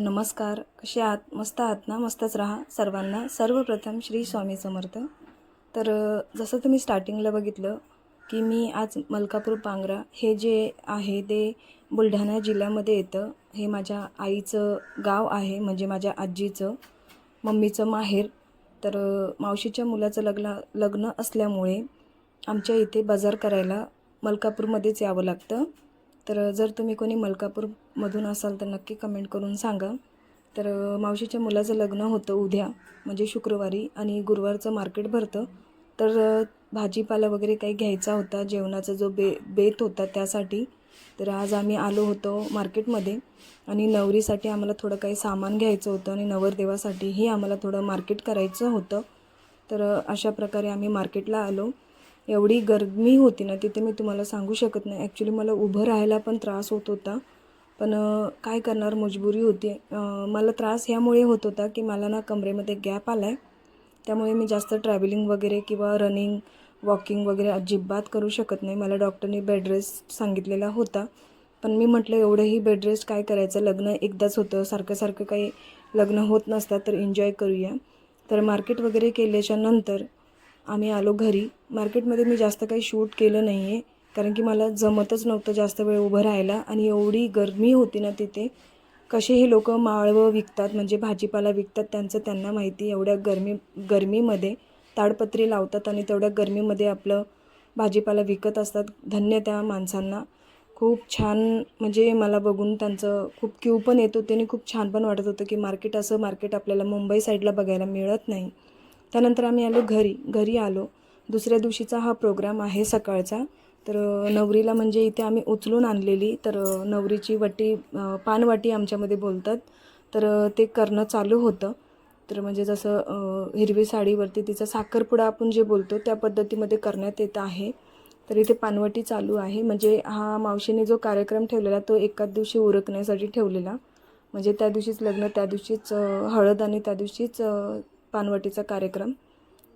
नमस्कार. कसे आहात? मस्त आहात ना? मस्तच राहा सर्वांना. सर्वप्रथम श्री स्वामी समर्थ. तर जसं तुम्ही स्टार्टिंगला बघितलं की मी आज मलकापूर पांगरा हे जे आहे ते बुलढाणा जिल्ह्यामध्ये येतं. हे माझ्या आईचं गाव आहे म्हणजे माझ्या आजीचं. मम्मीचं माहेर. तर मावशीच्या मुलाचं लग्न लग्न असल्यामुळे आमच्या इथे बाजार करायला मलकापूरमध्येच यावं लागतं. तर जर तुम्ही कोणी मलकापूरमधून असाल तर नक्की कमेंट करून सांगा. तर मावशीच्या मुलाचं लग्न होतं उद्या म्हणजे शुक्रवारी आणि गुरुवारचं मार्केट भरतं. तर भाजीपाला वगैरे काही घ्यायचा होता जेवणाचा जो बे बेत होता त्यासाठी. तर आज आम्ही आलो होतो मार्केटमध्ये आणि नवरीसाठी आम्हाला थोडं काही सामान घ्यायचं होतं आणि नवरदेवासाठीही आम्हाला थोडं मार्केट करायचं होतं. तर अशा प्रकारे आम्ही मार्केटला आलो. एवढी गरमी होती ना तिथे मी तुम्हाला सांगू शकत नाही. ॲक्च्युली मला उभं राहायला पण त्रास होत होता. पण काय करणार मजबुरी होती. मला त्रास ह्यामुळे होत होता की मला ना कमरेमध्ये गॅप आला आहे त्यामुळे मी जास्त ट्रॅव्हलिंग वगैरे किंवा रनिंग वॉकिंग वगैरे अजिबात करू शकत नाही. मला डॉक्टरनी बेड रेस्ट सांगितलेला होता. पण मी म्हटलं एवढंही बेड रेस्ट काय करायचं? लग्न एकदाच होतं. सारखं सारखं काही लग्न होत नसतात तर एन्जॉय करूया. तर मार्केट वगैरे केल्याच्यानंतर आम्ही आलो घरी. मार्केटमध्ये मी जास्त काही शूट केलं नाही आहे कारण की मला जमतच नव्हतं जास्त वेळ उभं राहायला आणि एवढी गर्मी होती ना तिथे. कसे हे लोक माळवं विकतात म्हणजे भाजीपाला विकतात त्यांचं त्यांना माहिती एवढ्या गरमी गरमीमध्ये ताडपत्री लावतात आणि तेवढ्या गरमीमध्ये आपलं भाजीपाला विकत असतात. धन्य त्या माणसांना. खूप छान म्हणजे मला बघून त्यांचं खूप क्यू पण येत होते आणि खूप छान पण वाटत होतं की मार्केट असं मार्केट आपल्याला मुंबई साईडला बघायला मिळत नाही. त्यानंतर आम्ही आलो घरी. घरी आलो. दुसऱ्या दिवशीचा हा प्रोग्राम आहे सकाळचा. तर नवरीला म्हणजे इथे आम्ही उचलून आणलेली. तर नवरीची वटी पानवाटी आमच्यामध्ये बोलतात. तर ते करणं चालू होतं. तर म्हणजे जसं हिरवी साडीवरती तिचा साखरपुडा आपण जे बोलतो त्या पद्धतीमध्ये करण्यात येत आहे. तर इथे पानवटी चालू आहे. म्हणजे हा मावशीने जो कार्यक्रम ठेवलेला तो एकाच दिवशी उरकण्यासाठी ठेवलेला. म्हणजे त्या दिवशीच लग्न त्या दिवशीच हळद आणि त्या दिवशीच पानवटीचा कार्यक्रम.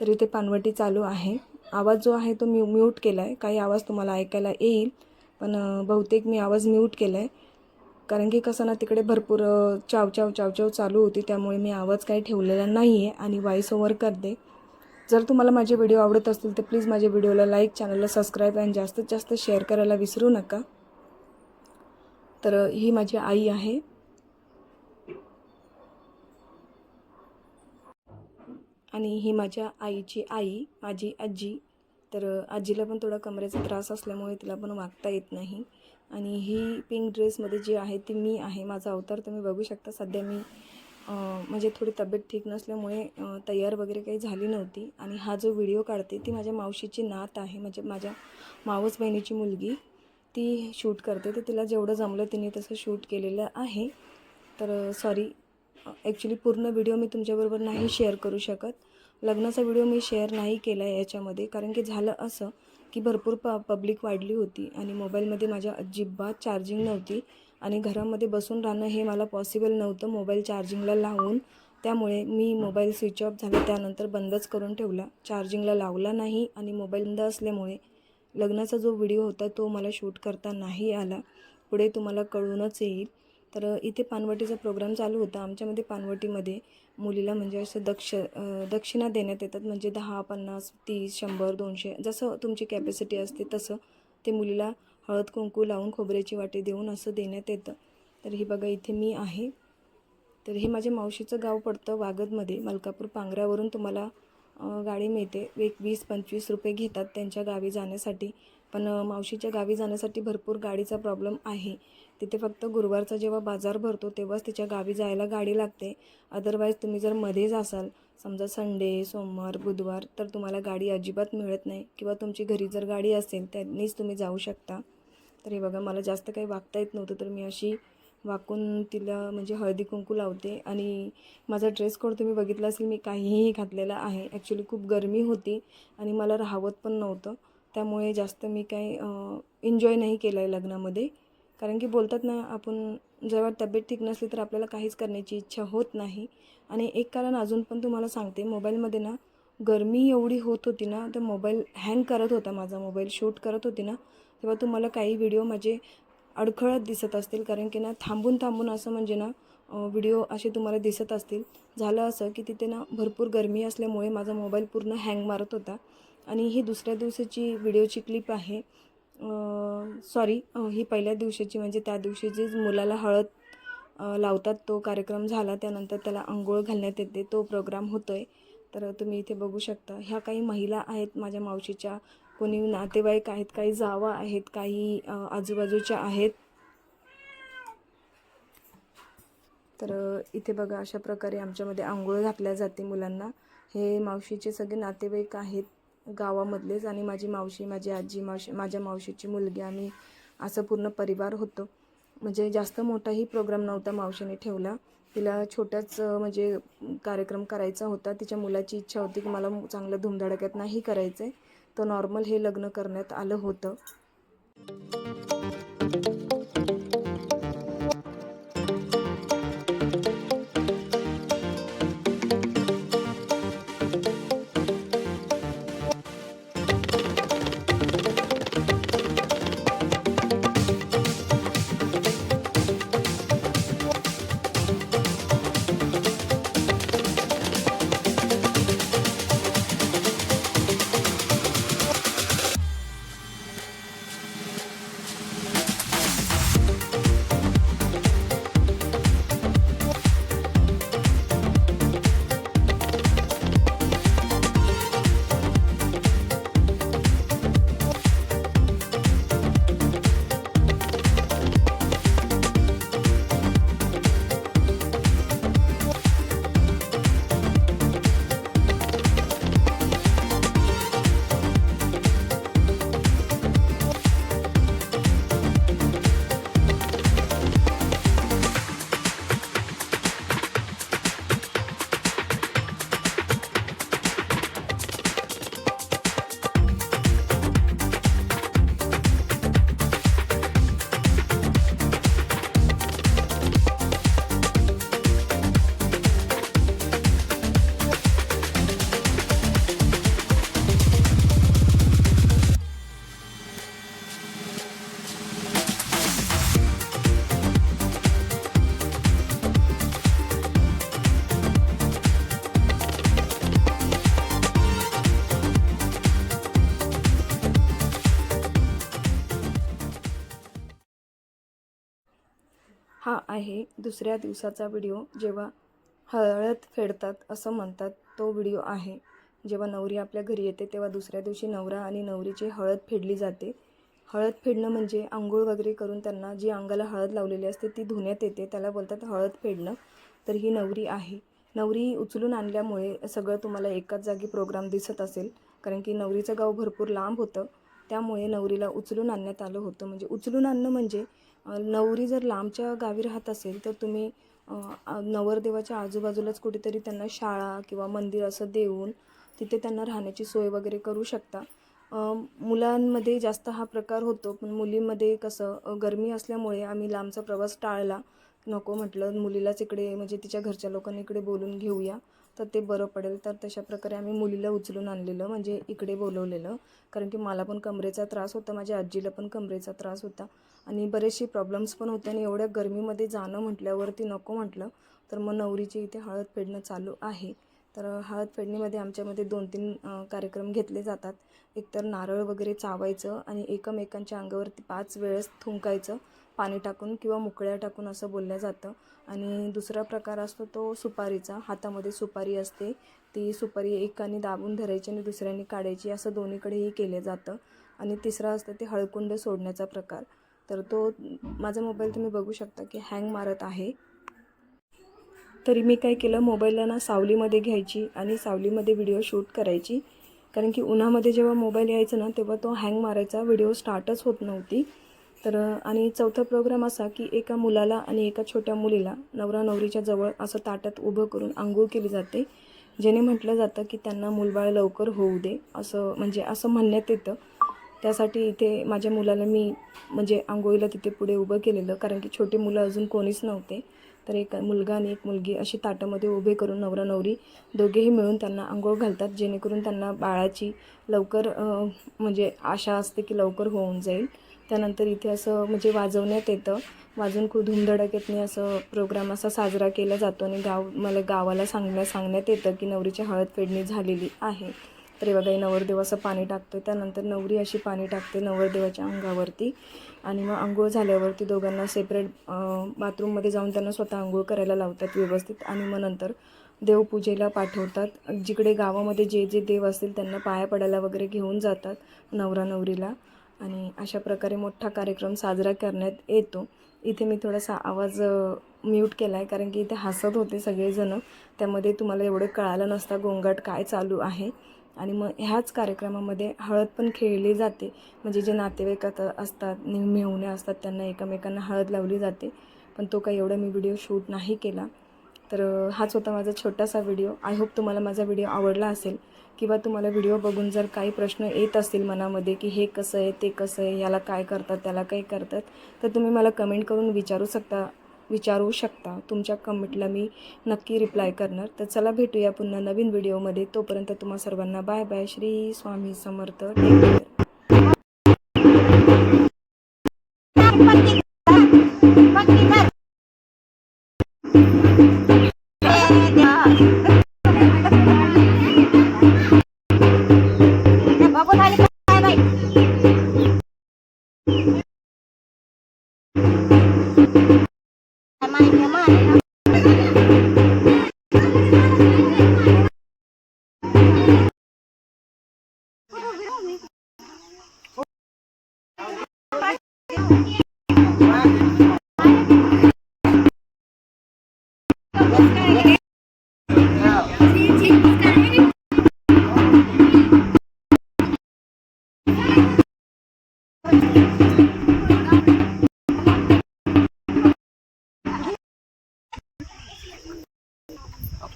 तर इथे पानवटी चालू आहे. आवाज जो आहे तो म्यू म्यूट केला आहे काही आवाज तुम्हाला ऐकायला येईल पण बहुतेक मी आवाज म्यूट केला आहे कारण की कसं ना तिकडे भरपूर चावचाव चावचाव चालू होती. त्यामुळे मी आवाज काही ठेवलेला नाही आहे आणि व्हॉईस ओव्हर करते. जर तुम्हाला माझे व्हिडिओ आवडत असतील तर प्लीज माझ्या व्हिडिओला लाईक चॅनलला सबस्क्राईब आणि जास्तीत जास्त शेअर करायला विसरू नका. तर ही माझी आई आहे. आणि ही माझ्या आईची आई माझी आजी. तर आजीला पण थोडा कमरेचा त्रास असल्यामुळे तिला पण वागता येत नाही. आणि ही पिंक ड्रेसमध्ये जी आहे ती मी आहे माझा अवतार तुम्ही बघू शकता. सध्या मी म्हणजे थोडी तब्येत ठीक नसल्यामुळे तयार वगैरे काही झाली नव्हती. आणि हा जो व्हिडिओ काढते ती माझ्या मावशीची नात आहे. म्हणजे माझ्या मावस बहिणीची मुलगी. ती शूट करते. तर तिला जेवढं जमलं तिने तसं शूट केलेलं आहे. तर सॉरी ॲक्च्युली पूर्ण व्हिडिओ मी तुमच्याबरोबर नाही शेअर करू शकत. लग्नाचा व्हिडिओ मी शेअर नाही केला आहे याच्यामध्ये. कारण की झालं असं की भरपूर प पब्लिक वाढली होती आणि मोबाईलमध्ये माझ्या अजिबात चार्जिंग नव्हती आणि घरामध्ये बसून राहणं हे मला पॉसिबल नव्हतं मोबाईल चार्जिंगला लावून. त्यामुळे मी मोबाईल स्विच ऑफ झाला त्यानंतर बंदच करून ठेवला. चार्जिंगला लावला नाही आणि मोबाईल बंद असल्यामुळे लग्नाचा जो व्हिडिओ होता तो मला शूट करता नाही आला. पुढे तुम्हाला कळूनच येईल. तर इथे पानवटीचा प्रोग्राम चालू होता. आमच्यामध्ये पानवटीमध्ये मुलीला म्हणजे असं दक्ष दक्षिणा देण्यात येतात. म्हणजे दहा पन्नास तीस शंभर दोनशे जसं तुमची कॅपॅसिटी असते तसं ते मुलीला हळद कुंकू लावून खोबऱ्याची वाटी देऊन असं देण्यात येतं. तर हे बघा इथे मी आहे. तर हे माझ्या मावशीचं गाव पडतं वागदमध्ये. मलकापूर पांगऱ्यावरून तुम्हाला गाडी मिळते. एक वीस पंचवीस रुपये घेतात त्यांच्या गावी जाण्यासाठी. पण मावशीच्या गावी जाण्यासाठी भरपूर गाडीचा प्रॉब्लेम आहे. तिथे फक्त गुरुवारचा जेव्हा बाजार भरतो तेव्हाच तिच्या गावी जायला गाडी लागते. अदरवाईज तुम्ही जर मध्येच असाल समजा संडे सोमवार बुधवार तर तुम्हाला गाडी अजिबात मिळत नाही किंवा तुमची घरी जर गाडी असेल त्यांनीच तुम्ही जाऊ शकता. तर हे बघा मला जास्त काही वागता येत नव्हतं तर मी अशी वाकून तिला म्हणजे हळदी कुंकू लावते. आणि माझा ड्रेस कोड तुम्ही बघितला असेल मी काहीही घातलेला आहे. ॲक्च्युली खूप गरमी होती आणि मला राहावत पण नव्हतं. त्यामुळे जास्त मी काही एन्जॉय नाही केलं आहे लग्नामध्ये. कारण की बोलतात ना आपण जेव्हा तब्येत ठीक नसली तर आपल्याला काहीच करण्याची इच्छा होत नाही. आणि एक कारण अजून पण तुम्हाला सांगते मोबाईलमध्ये ना गरमी एवढी होत होती ना तर मोबाईल हँग करत होता माझा मोबाईल शूट करत होती ना तेव्हा तुम्हाला काही व्हिडिओ माझे अडखळत दिसत असतील. कारण की ना थांबून थांबून असं म्हणजे ना व्हिडिओ असे तुम्हाला दिसत असतील. झालं असं की तिथे ना भरपूर गरमी असल्यामुळे माझा मोबाईल पूर्ण हँग मारत होता. आणि ही दुसऱ्या दिवसाची व्हिडिओची क्लिप आहे. सॉरी ही पहिल्या दिवशीची म्हणजे त्या दिवशी जी मुलाला हळद लावतात तो कार्यक्रम झाला त्यानंतर त्याला आंघोळ घालण्यात येते तो प्रोग्राम होतो आहे तर तुम्ही इथे बघू शकता ह्या काही महिला आहेत माझ्या मावशीच्या कोणी नातेवाईक आहेत काही जावा आहेत काही आजूबाजूच्या आहेत. तर इथे बघा अशा प्रकारे आमच्यामध्ये आंघोळ घातल्या जाते मुलांना. हे मावशीचे सगळे नातेवाईक आहेत. गावामधलेच आणि माझी मावशी माझी आजी मावशी माझ्या मावशीची मुलगी आम्ही असं पूर्ण परिवार होतो. म्हणजे जास्त मोठाही प्रोग्राम नव्हता मावशीने ठेवला. तिला छोट्याच म्हणजे कार्यक्रम करायचा होता. तिच्या मुलाची इच्छा होती की मला चांगलं धुमधडक्यात नाही करायचं आहे तर नॉर्मल हे लग्न करण्यात आलं होतं. हा आहे दुसऱ्या दिवसाचा व्हिडिओ जेव्हा हळद फेडतात असं म्हणतात तो व्हिडिओ आहे. जेव्हा नवरी आपल्या घरी येते तेव्हा दुसऱ्या दिवशी नवरा आणि नवरीची हळद फेडली जाते. हळद फेडणं म्हणजे आंघोळ वगैरे करून त्यांना जी अंगाला हळद लावलेली असते ती धुण्यात येते. त्याला बोलतात हळद फेडणं. तर ही नवरी आहे. नवरी उचलून आणल्यामुळे सगळं तुम्हाला एकाच जागी प्रोग्राम दिसत असेल. कारण की नवरीचं गाव भरपूर लांब होतं. त्यामुळे नवरीला उचलून आणण्यात आलं होतं. म्हणजे उचलून आणणं म्हणजे नवरी जर लांबच्या गावी राहत असेल तर तुम्ही नवरदेवाच्या आजूबाजूलाच कुठेतरी त्यांना शाळा किंवा मंदिर असं देऊन तिथे त्यांना राहण्याची सोय वगैरे करू शकता. मुलांमध्ये जास्त हा प्रकार होतो पण मुलींमध्ये कसं गरमी असल्यामुळे आम्ही लांबचा प्रवास टाळला नको म्हटलं. मुलीलाच इकडे म्हणजे तिच्या घरच्या लोकांनी इकडे बोलून घेऊया तर ते बरं पडेल. तर तशा प्रकारे आम्ही मुलीला उचलून आणलेलं म्हणजे इकडे बोलवलेलं. कारण की मला पण कमरेचा त्रास होता माझ्या आजीला पण कमरेचा त्रास होता. आणि बरेचसे प्रॉब्लेम्स पण होते आणि एवढ्या गरमीमध्ये जाणं म्हटल्यावरती नको म्हटलं. तर मग नवरीची इथे हळद फेडणं चालू आहे. तर हळद फेडणीमध्ये आमच्यामध्ये दोन तीन कार्यक्रम घेतले जातात. एकतर नारळ वगैरे चावायचं आणि एकमेकांच्या अंगावरती पाच वेळेस थुंकायचं. पाणी टाकून किंवा मुकळ्या टाकून असं बोललं जातं. आणि दुसरा प्रकार असतो तो सुपारीचा. हातामध्ये सुपारी असते. ती सुपारी एकाने दाबून धरायची आणि दुसऱ्याने काढायची. असं दोन्हीकडेही केलं जातं. आणि तिसरा असतं ते हळकुंड सोडण्याचा प्रकार. तर तो माझा मोबाईल तुम्ही बघू शकता की हँग मारत आहे. तरी मी काय केलं मोबाईलला ना सावलीमध्ये घ्यायची आणि सावलीमध्ये व्हिडिओ शूट करायची. कारण की उन्हामध्ये जेव्हा मोबाईल यायचा ना तेव्हा तो हँग मारायचा व्हिडिओ स्टार्टच होत नव्हती. तर आणि चौथा प्रोग्राम असा की एका मुलाला आणि एका छोट्या मुलीला नवरा नवरीच्या जवळ असं ताटात उभं करून आंघोळ केली जाते. जेणे म्हटलं जातं की त्यांना मुलबाळ लवकर होऊ दे असं म्हणजे असं म्हणण्यात येतं. त्यासाठी इथे माझ्या मुलाला मी म्हणजे आंघोळीला तिथे पुढे उभं केलेलं कारण की छोटे मुलं अजून कोणीच नव्हते. तर एक मुलगा आणि एक मुलगी अशी ताटामध्ये उभे करून नवरा नवरी दोघेही मिळून त्यांना आंघोळ घालतात जेणेकरून त्यांना बाळाची लवकर म्हणजे आशा असते की लवकर होऊन जाईल. त्यानंतर इथे असं म्हणजे वाजवण्यात येतं. वाजून खूप धुमधडकेतने असं प्रोग्राम असा साजरा केला जातो आणि गाव मला गावाला सांगण्या सांगण्यात येतं की नवरीची हळद फेडणी झालेली आहे. तर हे बघा हे नवरदेव असं पाणी टाकतो त्यानंतर नवरी अशी पाणी टाकते नवरदेवाच्या अंगावरती. आणि मग आंघोळ झाल्यावरती दोघांना सेपरेट बाथरूममध्ये जाऊन त्यांना स्वतः आंघोळ करायला लावतात व्यवस्थित. आणि मग नंतर देवपूजेला पाठवतात. जिकडे गावामध्ये जे जे देव असतील त्यांना पाया पडायला वगैरे घेऊन जातात नवरा नवरीला. आणि अशा प्रकारे मोठा कार्यक्रम साजरा करण्यात येतो. इथे मी थोडासा आवाज म्यूट केला आहे कारण की इथे हसत होते सगळेजणं. त्यामध्ये तुम्हाला एवढं कळालं नसता गोंगाट काय चालू आहे. आणि मग ह्याच कार्यक्रमामध्ये हळद पण खेळली जाते. म्हणजे जे नातेवाईक आता असतात मेहुणे असतात त्यांना एकमेकांना हळद लावली जाते. पण तो काही एवढा मी व्हिडिओ शूट नाही केला. तर हाच होता माझा छोटासा व्हिडिओ. आय होप तुम्हाला माझा व्हिडिओ आवडला असेल किंवा तुम्हाला व्हिडिओ बघून जर काही प्रश्न येत असतील मनामध्ये की हे कसं आहे ते कसं आहे याला काय करतात त्याला काय करतात तर तुम्ही मला कमेंट करून विचारू शकता. विचारू शकता. तुमच्या कमेंटला मी नक्की रिप्लाय करणार. तर चला भेटूया पुन्हा नवीन व्हिडिओमध्ये तोपर्यंत तुम्हा सर्वांना bye bye Shri Swami Samarth. Take care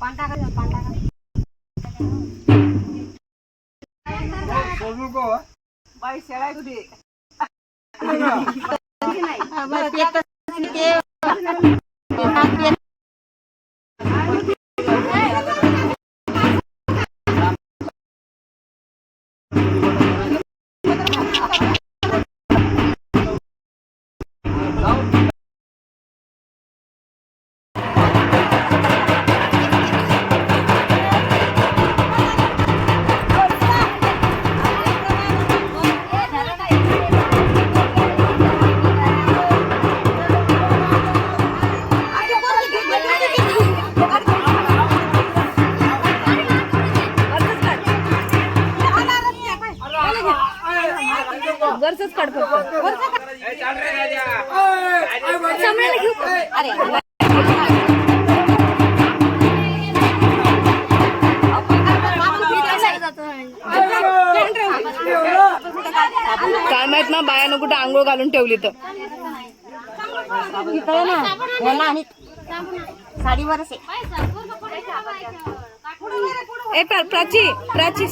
পান্টা খাই পান্টা খাই বলবো গো ভাই সেলাই গুদি নাই আমার পেট वरचंच काढ फक्त काय माहीत ना बायानं कुठं आंघोळ घालून ठेवली तर. साडीवरच आहे. ए प्रा- प्राची प्राची